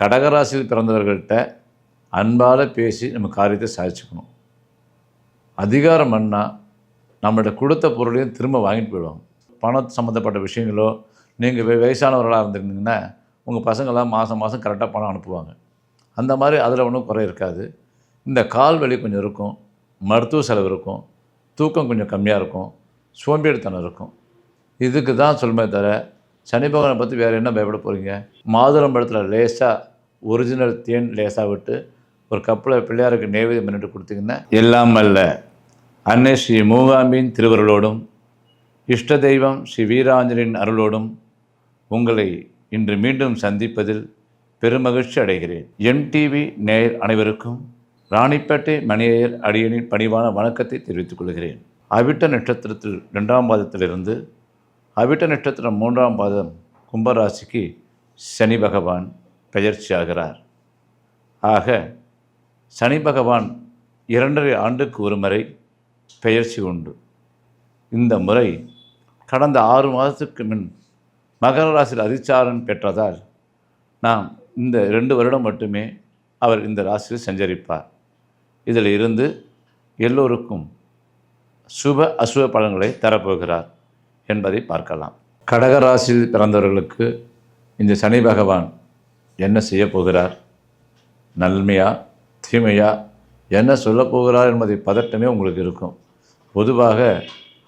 கடகராசியில் பிறந்தவர்கள்ட்ட அன்பால் பேசி நம்ம காரியத்தை சாதிச்சுக்கணும். அதிகாரம் பண்ணால் நம்மள்ட்ட கொடுத்த பொருளையும் திரும்ப வாங்கிட்டு போயிடுவாங்க. பணம் சம்மந்தப்பட்ட விஷயங்களோ நீங்கள் வயசானவர்களாக இருந்திருந்தீங்கன்னா உங்கள் பசங்களாம் மாதம் மாதம் கரெக்டாக பணம் அனுப்புவாங்க. அந்த மாதிரி அதில் ஒன்றும் குறை இருக்காது. இந்த கால் வலி கொஞ்சம் இருக்கும் மருத்துவ செலவு இருக்கும் தூக்கம் கொஞ்சம் கம்மியாக இருக்கும் சோம்பேறித்தனம் இருக்கும். இதுக்கு தான் சொல்லுமே தவிர சனி பகவானை பற்றி வேறு என்ன பயப்பட போகிறீங்க மாதுளம்பழத்தில் லேசாக ஒரிஜினல் தேன் லேசாக விட்டு ஒரு கப்பில் பிள்ளையாருக்கு நைவேத்தியம் பண்ணிட்டு கொடுத்தீங்கன்னா எல்லாம் அல்ல. அன்னை ஸ்ரீ மூகாம்பியின் திருவருளோடும் இஷ்ட தெய்வம் ஸ்ரீ வீராஞ்சலின் அருளோடும் உங்களை இன்று மீண்டும் சந்திப்பதில் பெருமகிழ்ச்சி அடைகிறேன். எம்டிவி நேயர் அனைவருக்கும் ராணிப்பேட்டை மணியர் அடியனின் பணிவான வணக்கத்தை தெரிவித்துக் கொள்கிறேன். அவிட்ட நட்சத்திரத்தில் ரெண்டாம் பாதத்திலிருந்து அவிட்ட நட்சத்திரம் மூன்றாம் பாதம் கும்பராசிக்கு சனி பகவான் பெயர்ச்சியாகிறார். ஆக சனி பகவான் இரண்டரை ஆண்டுக்கு ஒரு முறை பெயர்ச்சி உண்டு. இந்த முறை கடந்த ஆறு மாதத்துக்கு முன் மகர ராசியில் அதிச்சாரன் பெற்றதால் நாம் இந்த ரெண்டு வருடம் மட்டுமே அவர் இந்த ராசியில் சஞ்சரிப்பார். இதில் இருந்து எல்லோருக்கும் சுப அசுப பலன்களை தரப்போகிறார் என்பதை பார்க்கலாம். கடக ராசியில் பிறந்தவர்களுக்கு இந்த சனி பகவான் என்ன செய்ய போகிறார்? நன்மையா? தீமையா? என்ன சொல்லப்போகிறார் என்பதை பதட்டமே உங்களுக்கு இருக்கும். பொதுவாக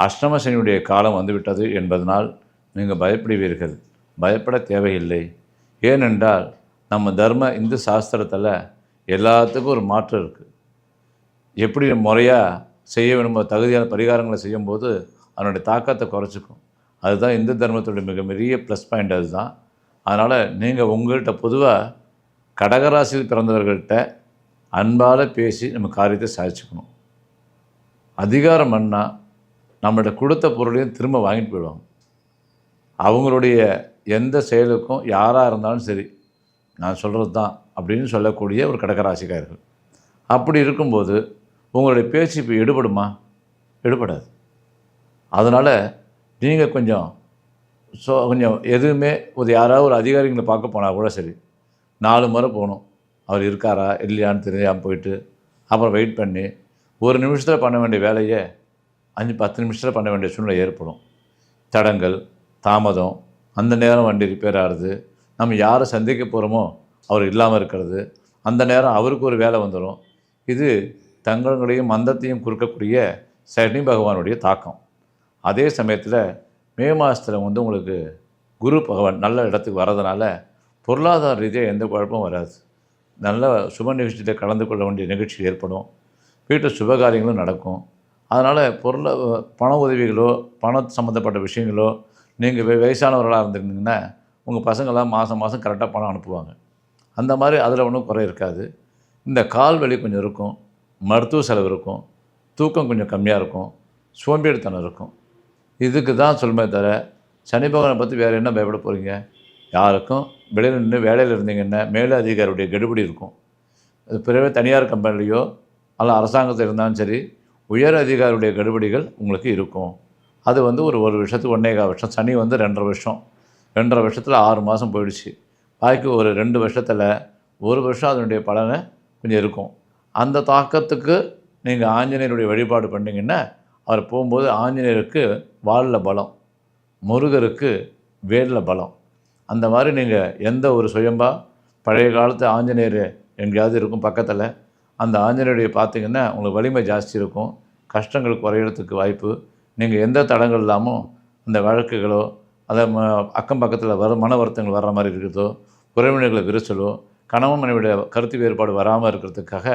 அஷ்டமசனியுடைய காலம் வந்துவிட்டது என்பதனால் நீங்கள் பயப்படுவீர்கள். பயப்பட தேவையில்லை. ஏனென்றால் நம்ம தர்ம இந்து சாஸ்திரத்தில் எல்லாத்துக்கும் ஒரு மாற்றம் இருக்குது எப்படி முறையாக செய்ய வேணுமோ தகுதியான பரிகாரங்களை செய்யும்போது அதனுடைய தாக்கத்தை குறைச்சிக்கும். அதுதான் இந்து தர்மத்துடைய மிகப்பெரிய ப்ளஸ் பாயிண்ட் அதுதான். அதனால் நீங்கள் உங்கள்கிட்ட பொதுவாக கடகராசியில் பிறந்தவர்கள்ட்ட அன்பால் பேசி நம்ம காரியத்தை சாதிச்சுக்கணும். அதிகாரம் பண்ணால் நம்மள்ட்ட கொடுத்த பொருளையும் திரும்ப வாங்கிட்டு போயிடுவாங்க. அவங்களுடைய எந்த செயலுக்கும் யாராக இருந்தாலும் சரி நான் சொல்கிறது தான் அப்படின்னு சொல்லக்கூடிய ஒரு கடகராசிக்காரர்கள். அப்படி இருக்கும்போது உங்களுடைய பேச்சு இப்போ எடுபடுமா? எடுபடாது. அதனால் நீங்கள் கொஞ்சம் ஸோ கொஞ்சம் எதுவுமே ஒரு யாராவது ஒரு அதிகாரிகளை பார்க்க போனால் கூட சரி. நாலு முறை போகணும். அவர் இருக்காரா? இல்லையான்னு தெரியாமல் போயிட்டு அப்புறம் வெயிட் பண்ணி ஒரு நிமிஷத்தில் பண்ண வேண்டிய வேலையை அஞ்சு பத்து நிமிஷத்தில் பண்ண வேண்டிய சூழ்நிலை ஏற்படும். தடங்கள் தாமதம் அந்த நேரம் வண்டி ரிப்பேர் ஆகுது நம்ம யாரை சந்திக்க போகிறோமோ அவர் இல்லாமல் இருக்கிறது அந்த நேரம் அவருக்கு ஒரு வேலை வந்துடும் இது தங்களுடைய மந்தத்தையும் குறுக்கக்கூடிய சனி பகவானுடைய தாக்கம். அதே சமயத்தில் மே மாதத்தில் வந்து உங்களுக்கு குரு பகவான் நல்ல இடத்துக்கு வர்றதுனால பொருளாதார ரீதியாக எந்த குழப்பமும் வராது. நல்ல சுப நிகழ்ச்சியில் கலந்து கொள்ள வேண்டிய நிகழ்ச்சி ஏற்படும். வீட்டில் சுபகாரியங்களும் நடக்கும். அதனால் பொருள பண உதவிகளோ பண சம்மந்தப்பட்ட விஷயங்களோ நீங்கள் வயசானவர்களாக இருந்திருந்தீங்கன்னா உங்கள் பசங்களாம் மாதம் மாதம் கரெக்டாக பணம் அனுப்புவாங்க. அந்த மாதிரி அதில் ஒன்றும் குறை இருக்காது. இந்த கால் வலி கொஞ்சம் இருக்கும். மருத்துவ செலவு இருக்கும். தூக்கம் கொஞ்சம் கம்மியாக இருக்கும். சோம்பேறித்தனம் இருக்கும். இதுக்கு தான் சொல்லுமே தவிர சனி பகவானை பற்றி வேறு என்ன பயப்பட போகிறீங்க யாருக்கும்? வெளியில் நின்று வேலையில் இருந்தீங்கன்னா மேலே அதிகாரியுடைய கெடுபடி இருக்கும். அது பிறகு தனியார் கம்பெனிலையோ அல்ல அரசாங்கத்தில் இருந்தாலும் சரி உயர் அதிகாரியுடைய கெடுபடிகள் உங்களுக்கு இருக்கும். அது வந்து ஒரு ஒரு வருஷத்துக்கு ஒன்றேகா வருஷம். சனி வந்து ரெண்டரை வருஷம். ரெண்டரை வருஷத்தில் ஆறு மாதம் போயிடுச்சு. பாக்கி ஒரு ரெண்டு வருஷத்தில் ஒரு வருஷம் அதனுடைய பலனை கொஞ்சம் இருக்கும். அந்த தாக்கத்துக்கு நீங்கள் ஆஞ்சநேயருடைய வழிபாடு பண்ணிங்கன்னா அவர் போகும்போது ஆஞ்சநேயருக்கு வாலில் பலம் முருகருக்கு வேலில் பலம். அந்த மாதிரி நீங்கள் எந்த ஒரு சுயம்பா பழைய காலத்து ஆஞ்சநேயர் எங்கேயாவது இருக்கும் பக்கத்தில் அந்த ஆஞ்சநேயருடைய பார்த்தீங்கன்னா உங்களுக்கு வலிமை ஜாஸ்தி இருக்கும் கஷ்டங்கள் குறையிறதுக்கு வாய்ப்பு. நீங்கள் எந்த தடங்கள் இல்லாமல் அந்த வழக்குகளோ அதை ம அக்கம் பக்கத்தில் வர மன வருத்தங்கள் வர்ற மாதிரி இருக்கிறதோ உறவினர்களை விரிசலோ கணவன் மனைவியுடைய கருத்து வேறுபாடு வராமல் இருக்கிறதுக்காக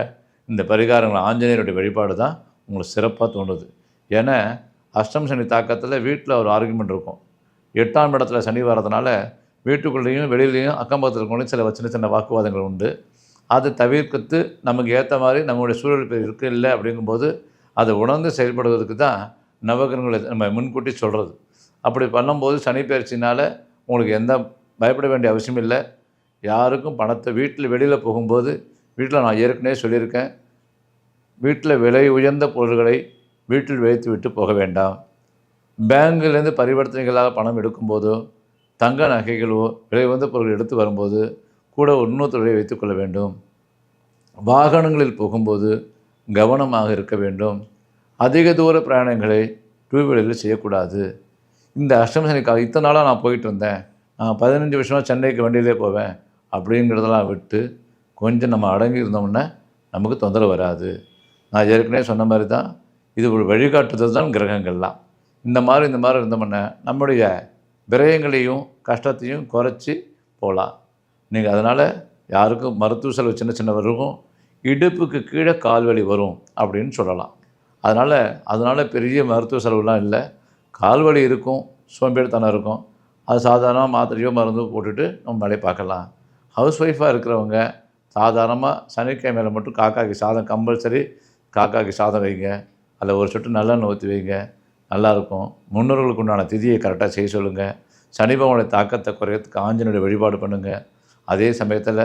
இந்த பரிகாரங்கள் ஆஞ்சநேயருடைய வழிபாடு தான் உங்களுக்கு சிறப்பாக தோணுது ஏன்னா அஷ்டம் சனி தாக்கத்தில் வீட்டில் ஒரு ஆர்குமெண்ட் இருக்கும். எட்டாம் இடத்துல சனி வர்றதுனால வீட்டுக்குள்ளேயும் வெளியிலையும் அக்கம்பக்கத்தில் இருக்கவங்களையும் சில சின்ன சின்ன வாக்குவாதங்கள் உண்டு. அது தவிர்க்கத்து நமக்கு ஏற்ற மாதிரி நம்மளுடைய சூழல் இப்போ இல்லை அப்படிங்கும்போது அதை உணர்ந்து செயல்படுவதற்கு தான் நவகிரகங்களை நம்ம முன்கூட்டி சொல்கிறது அப்படி பண்ணும்போது சனி பயிற்சினால் உங்களுக்கு எந்த பயப்பட வேண்டிய அவசியம் இல்லை. யாருக்கும் பணத்தை வீட்டில் வெளியில் போகும்போது வீட்டில் நான் ஏற்கனவே சொல்லியிருக்கேன். வீட்டில் விலை உயர்ந்த பொருள்களை வீட்டில் வைத்து விட்டு போக வேண்டாம். பேங்கிலேருந்து பரிவர்த்தனைகளாக பணம் எடுக்கும்போதோ தங்க நகைகளோ விலை பொருள் பொருட்கள் எடுத்து வரும்போது கூட இன்னொருத்தரை வைத்துக்கொள்ள வேண்டும். வாகனங்களில் போகும்போது கவனமாக இருக்க வேண்டும். அதிக தூர பிரயாணங்களை டூ வீலரில் செய்யக்கூடாது. இந்த அஷ்டமசனிக்காக இத்தனை நாளாக நான் போயிட்டு இருந்தேன் நான் பதினஞ்சு வருஷமாக சென்னைக்கு வண்டியிலே போவேன். அப்படிங்கிறதெல்லாம் விட்டு கொஞ்சம் நம்ம அடங்கி இருந்தோம்னா நமக்கு தொந்தரவு வராது. நான் ஏற்கனவே சொன்ன மாதிரி தான் இது ஒரு வழிகாட்டுதல் தான் கிரகங்கள்லாம். இந்த மாதிரி இந்த மாதிரி இருந்தோம்னா நம்முடைய விரயங்களையும் கஷ்டத்தையும் குறைச்சி போகலாம். நீங்கள் அதனால் யாருக்கும் மருத்துவ செலவு சின்ன சின்ன இருக்கும். இடுப்புக்கு கீழே கால்வலி வரும் அப்படின்னு சொல்லலாம். அதனால் அதனால் பெரிய மருத்துவ செலவுலாம் இல்லை. கால்வலி இருக்கும் சோம்பேறித்தனம் இருக்கும். அது சாதாரணமாக மாத்திரையோ மருந்து போட்டுட்டு நம்ம வேலையை பார்க்கலாம். ஹவுஸ் ஒய்ஃபாக இருக்கிறவங்க சாதாரணமாக சனிக்கிழமையில் மட்டும் காக்காக்கு சாதம் கம்பல்சரி காக்காக்கு சாதம் வைங்க. அதில் ஒரு சொட்டு நல்லா ஊற்றி வைங்க. நல்லாயிருக்கும். முன்னோர்களுக்கு உண்டான திதியை கரெக்டாக செய்ய சொல்லுங்கள் சனி பகவானுடைய தாக்கத்தை குறையத்துக்கு ஆஞ்சனுடைய வழிபாடு பண்ணுங்கள் அதே சமயத்தில்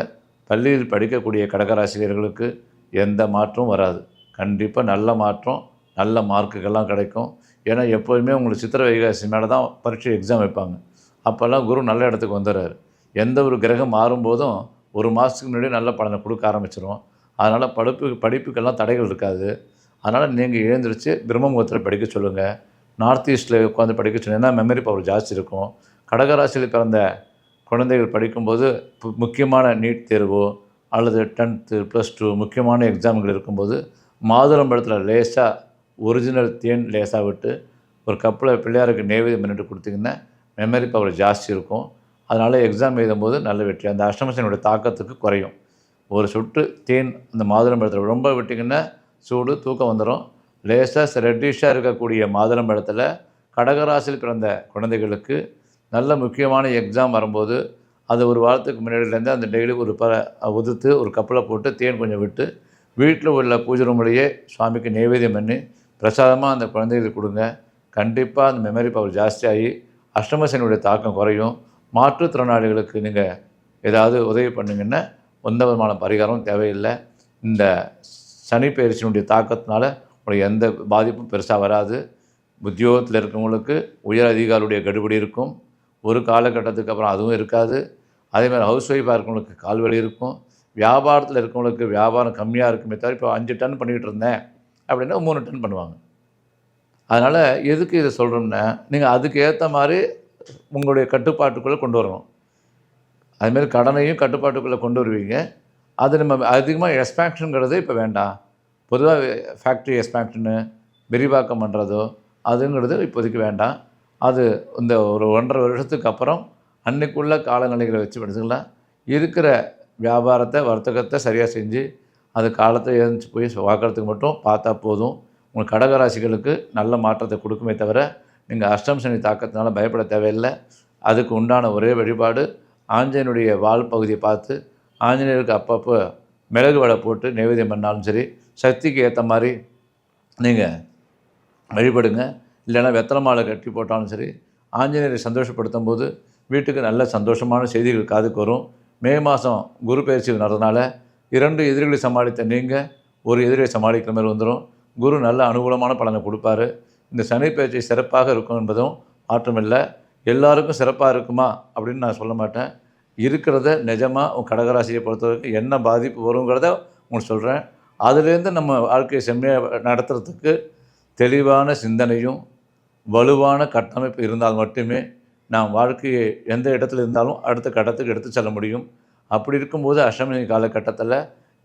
பள்ளியில் படிக்கக்கூடிய கடகராசிரியர்களுக்கு எந்த மாற்றமும் வராது. கண்டிப்பாக நல்ல மாற்றம் நல்ல மார்க்குகள்லாம் கிடைக்கும். ஏன்னா எப்போதுமே உங்களுக்கு சித்திர வைகாசி மேலே தான் பரீட்சை எக்ஸாம் வைப்பாங்க. அப்போல்லாம் குரு நல்ல இடத்துக்கு வந்துடுறாரு. எந்த ஒரு கிரகம் மாறும்போதும் ஒரு மாதத்துக்கு முன்னாடி நல்ல பலனை கொடுக்க ஆரம்பிச்சிரும். அதனால் படிப்பு படிப்புக்கெல்லாம் தடைகள் இருக்காது. அதனால் நீங்கள் எழுந்திரிச்சு பிரம்மமுகத்தில் படிக்க சொல்லுங்கள் நார்த் ஈஸ்ட்டில் உட்காந்து படிக்க சொன்னீங்கன்னா மெமரி பவர் ஜாஸ்தி இருக்கும். கடகராசியில் பிறந்த குழந்தைகள் படிக்கும்போது பு- முக்கியமான நீட் தேர்வோ அல்லது டென்த்து ப்ளஸ் டூ முக்கியமான எக்ஸாம்கள் இருக்கும்போது மாதுளம்பழத்தில் லேசாக ஒரிஜினல் தேன் லேசாக விட்டு ஒரு கப்பில் பிள்ளையாருக்கு நெய்வேதம் பண்ணிட்டு கொடுத்தீங்கன்னா மெமரி பவர் ஜாஸ்தி இருக்கும். அதனால் எக்ஸாம் எழுதும்போது நல்ல வெற்றி. அந்த அஷ்டமசனுடைய தாக்கத்துக்கு குறையும். ஒரு சொட்டு தேன் அந்த மாதுளம்பழத்தில் ரொம்ப விட்டிங்கன்னா சூடு தூக்கம் வந்துடும் லேசாக ரெட்டிஷாக இருக்கக்கூடிய மாதுளம்பழத்தில் கடகராசியில் பிறந்த குழந்தைகளுக்கு நல்ல முக்கியமான எக்ஸாம் வரும்போது அது ஒரு வாரத்துக்கு முன்னாடியிலேருந்து அந்த டெய்லி ஒரு ப உதுத்து ஒரு கப்பில் போட்டு தேன் கொஞ்சம் விட்டு வீட்டில் உள்ள பூஜை ரூம்லேயே சுவாமிக்கு நைவேத்தியம் பண்ணி பிரசாதமாக அந்த குழந்தைகளுக்கு கொடுங்க. கண்டிப்பாக அந்த மெமரி பவர் ஜாஸ்தியாகி அஷ்டமசனியுடைய தாக்கம் குறையும். மாற்றுத்திறனாளிகளுக்கு நீங்கள் ஏதாவது உதவி பண்ணுங்கன்னா எந்த விதமான பரிகாரம் தேவையில்லை. இந்த சனி பயிற்சியினுடைய தாக்கத்தினால உங்களுக்கு எந்த பாதிப்பும் பெருசாக வராது. உத்தியோகத்தில் இருக்கவங்களுக்கு உயர் அதிகாரியுடைய கடுபடி இருக்கும். ஒரு காலகட்டத்துக்கு அப்புறம் அதுவும் இருக்காது. அதேமாதிரி ஹவுஸ் ஒய்ஃபாக இருக்கவங்களுக்கு கால்வலி இருக்கும். வியாபாரத்தில் இருக்கவங்களுக்கு வியாபாரம் கம்மியாக இருக்குமே தவிர இப்போ அஞ்சு டன் பண்ணிக்கிட்டு இருந்தேன் அப்படின்னா மூணு டன் பண்ணுவாங்க. அதனால் எதுக்கு இதை சொல்கிறோம்னா நீங்கள் அதுக்கு ஏற்ற மாதிரி உங்களுடைய கட்டுப்பாட்டுக்குள்ளே கொண்டு வரணும். அதுமாரி கடனையும் கட்டுப்பாட்டுக்குள்ளே கொண்டு வருவீங்க. அது நம்ம அதிகமாக எக்ஸ்பேன்ஷனுங்கிறது இப்போ வேண்டாம். பொதுவாக ஃபேக்ட்ரி எக்ஸ்பேக்ஷனு விரிவாக்கம் பண்ணுறதோ அதுங்கிறது இப்போதைக்கு வேண்டாம். அது இந்த ஒரு ஒன்றரை வருஷத்துக்கு அப்புறம் அன்னைக்குள்ள காலநிலைகளை வச்சு படிச்சுக்கலாம் இருக்கிற வியாபாரத்தை வர்த்தகத்தை சரியாக செஞ்சு அது காலத்தை எழுந்துச்சு போய் பார்க்கறதுக்கு மட்டும் பார்த்தா போதும். உங்கள் கடகராசிகளுக்கு நல்ல மாற்றத்தை கொடுக்குமே தவிர நீங்கள் அஷ்டம் சனி தாக்கத்தினால பயப்பட தேவையில்லை. அதுக்கு உண்டான ஒரே வழிபாடு ஆஞ்சனுடைய வால் பகுதியை பார்த்து ஆஞ்சநேயருக்கு அப்பப்போ மிளகு வடை போட்டு நைவேத்தியம் பண்ணாலும் சரி சக்திக்கு ஏற்ற மாதிரி நீங்கள் வழிபடுங்க. இல்லைன்னா வெத்தலை மாலை கட்டி போட்டாலும் சரி ஆஞ்சநேயரை சந்தோஷப்படுத்தும் போது வீட்டுக்கு நல்ல சந்தோஷமான செய்திகள் காதுக்கு வரும். மே மாதம் குரு பயிற்சி நடந்ததுனால இரண்டு எதிரிகளை சமாளித்த நீங்கள் ஒரு எதிரியை சமாளிக்கிற மாதிரி வந்துடும் குரு நல்ல அனுகூலமான பலனை கொடுப்பாரு. இந்த சனி பயிற்சி சிறப்பாக இருக்கும் என்பதும் மாற்றமில்லை. எல்லாருக்கும் சிறப்பாக இருக்குமா அப்படின்னு நான் சொல்ல மாட்டேன். இருக்கிறத நிஜமாக உன் கடகராசியை பொறுத்தவரைக்கும் என்ன பாதிப்பு வருங்கிறத உங்களுக்கு சொல்கிறேன் அதுலேருந்து நம்ம வாழ்க்கையை செம்மையாக நடத்துறதுக்கு தெளிவான சிந்தனையும் வலுவான கட்டமைப்பு இருந்தால் மட்டுமே நாம் வாழ்க்கையை எந்த இடத்துல இருந்தாலும் அடுத்த கட்டத்துக்கு எடுத்து செல்ல முடியும். அப்படி இருக்கும்போது அஷ்டமி காலகட்டத்தில்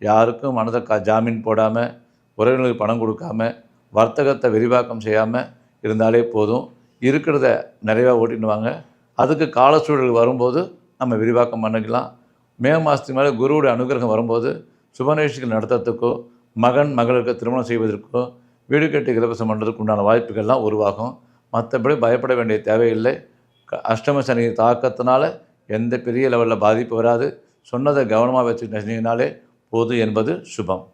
யாருக்கும் மனதை கா ஜாமீன் போடாமல் உறவினர்களுக்கு பணம் கொடுக்காம வர்த்தகத்தை விரிவாக்கம் செய்யாமல் இருந்தாலே போதும். இருக்கிறத நிறைவாக ஓட்டின்னு வாங்க. அதுக்கு காலச்சூழல் வரும்போது நம்ம விரிவாக்கம் பண்ணிக்கலாம். மே மாதத்துக்கு மேலே குருவுடைய அனுகிரகம் வரும்போது சுபநேஷிகள் நடத்துறதுக்கோ மகன் மகளுக்கு திருமணம் செய்வதற்கோ வீடு கட்டி இலவசம் பண்ணுறதுக்கு உண்டான வாய்ப்புகள்லாம் உருவாகும். மற்றபடி பயப்பட வேண்டிய தேவையில்லை. க- அஷ்டம சனி தாக்கத்தினால எந்த பெரிய லெவலில் பாதிப்பு வராது. சொன்னதை கவனமாக வச்சுக்கிட்டீங்கனாலே போது போதும் என்பது சுபம்.